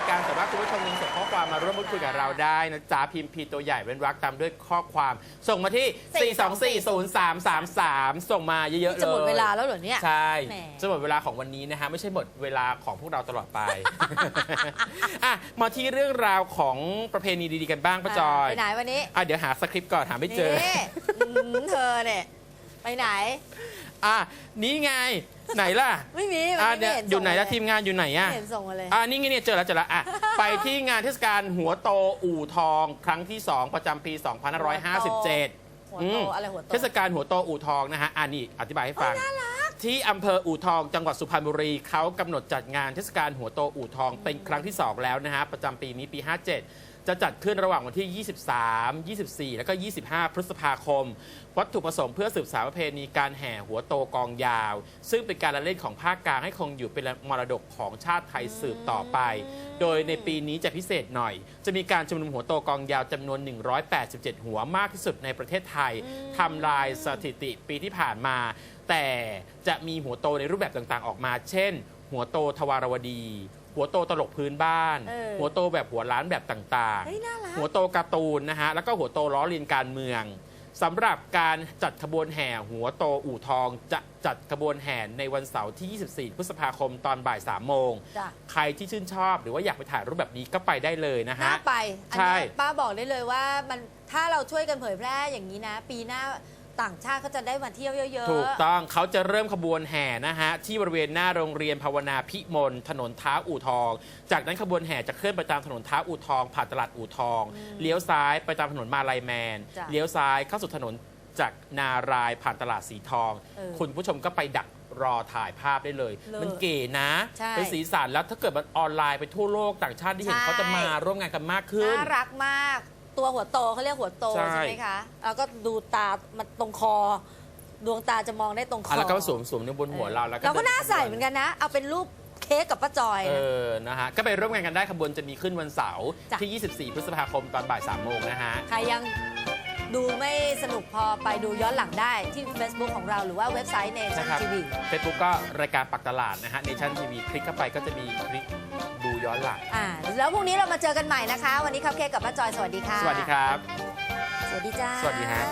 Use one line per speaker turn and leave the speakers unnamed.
พูดคุยกับเราได้นะจ๊ะพิมพ์พีตัวใหญ่เป็นรักตามด้วยข้อความ ส่งมาที่ 4240333 ส่งมาเยอะๆเลย
จะหมดเวลาแล้วเหรอเนี่ย
ใช่
แหม
จะหมดเวลาของวันนี้นะฮะไม่ใช่หมดเวลาของพวกเราตลอดไป อะมาที่เรื่องราวของประเพณีดีๆกันบ้างป้าจอย
ไปไหนวันนี้
อะเดี๋ยวหาสคริปต์ก่อนหาไม่เจอ
นี่อืมเธอเนี่ย ไปไหน
อะนี่ไงไหนล่ะ
ไม่มี
อะ
วัน
เนี่
นี้
ย
ไม่เห็น
อยู่ไหน
ส่ง
ละทีมงานอยู่ไหน
ไม่
อะ
เห็นส่งมาเลย
อะนี่ไงเนี่ยเจอแล้วเจอแล้วอะไปที่งานเทศกาลหัวโตอู่ทองครั้งที่ 2 ประจำปี 2557
หัว
อื
โต
ม
อะไรหัวโต
เทศกาลหัวโตอู่ทองนะฮะอันนี้อธิบายให้ฟัง ที่อำเภออู่ทองจังหวัดสุพรรณบุรีเขากำหนดจัดงานเทศกาลหัวโตอู่ทองเป็นครั้งที่ 2 แล้วนะฮะประจำปีนี้ปี 57 จะจัดขึ้นระหว่างวันที่ 23 24 แล้วก็ 25 พฤษภาคม วัตถุประสงค์เพื่อสืบสานประเพณีการแห่หัวโตกองยาว ซึ่งเป็นการละเล่นของภาคกลางให้คงอยู่เป็นมรดกของชาติไทยสืบต่อไป โดยในปีนี้จะพิเศษหน่อย จะมีการชุมนุมหัวโตกองยาวจำนวน 187 หัวมากที่สุดในประเทศไทยทำลายสถิติปีที่ผ่านมา แต่จะมีหัวโตในรูปแบบต่างๆออกมา เช่น หัวโตทวารวดี หัวโตตลกพื้นบ้าน
เออ
หัวโตแบบหัวล้านแบบต่าง
เฮ้ยน่ารัก
หัวโตการ์ตูนนะฮะแล้วก็หัวโตล้อเลียนการเมืองสำหรับการจัดขบวนแห่หัวโตอู่ทองจะจัดขบวนแห่ในวันเสาร์ที่ 24 พฤษภาคมตอนบ่าย3โมง
จ้ะ
ใครที่ชื่นชอบหรือว่าอยากไปถ่ายรูปแบบนี้ก็ไปได้เลยนะ
น่า
ฮะ
ไป อัน
ใช่
เนี้ยป้าบอกได้เลยว่ามันถ้าเราช่วยกันเผยแพร่อย่างนี้นะ ปีหน้า ต่างชาติเขาจะได้มาเที่ยวเยอะๆ
ถูกต้องเขาจะเริ่มขบวนแห่นะฮะ ที่บริเวณหน้าโรงเรียนภาวนาพิมลถนนท้าอู่ทอง จากนั้นขบวนแห่จะเคลื่อนไปตามถนนท้าอู่ทอง ผ่านตลาดอู่ทอง เลี้ยวซ้ายไปตามถนนมาลายแมน
จ้ะ
เลี้ยวซ้ายเข้าสู่ถนนจากนารายผ่านตลาดสีทอง
เออ
คุณผู้ชมก็ไปดักรอถ่ายภาพได้เลย
เลย
มันเก๋นะ
ใช่
เป็นสีสันแล้วถ้าเกิดมันออนไลน์ไปทั่วโลกต่างชาติที่เห็น
ใช่
เขาจะมาร่วมงานกันมากขึ้น
น่ารักมาก ตัวหัวโตเขาเรียกหัวโต
ใช่
ใช่ไหมคะแล้วก็ดูตามันตรงคอ ดวงตาจะมองได้ตรงคอ
อะแล้วก็สวมสวมในบนหัวเราแล้ว
เราก็
ดิ
น่าใส่เหมือนกันนะ เอาเป็นรูปเค้กกับป้าจอย
เอ
นะ
อนะฮะก็ไปร่วมงานกันได้ขบวนจะมีขึ้นวันเสาร์
จ้ะ
ที่ 24 พฤษภาคมตอนบ่าย3โมงนะฮะ
ใครยัง ดูไม่สนุกพอไปดูย้อนหลังได้ที่ Facebook ของเราหรือว่าเว็บไซต์เนชั่น
นะครับ
ทีวี
เฟซบุ๊กก็รายการปักตลาดนะฮะเนชั่นทีวีคลิกเข้าไปก็จะมีคลิปดูย้อนหลัง
อ่าแล้วพรุ่งนี้เรามาเจอกันใหม่นะคะ วันนี้คัพเค้กกับป้าจอยสวัสดีค่ะ
สวัสดีครับ
สวัสดีจ้า
สวัสดีฮะ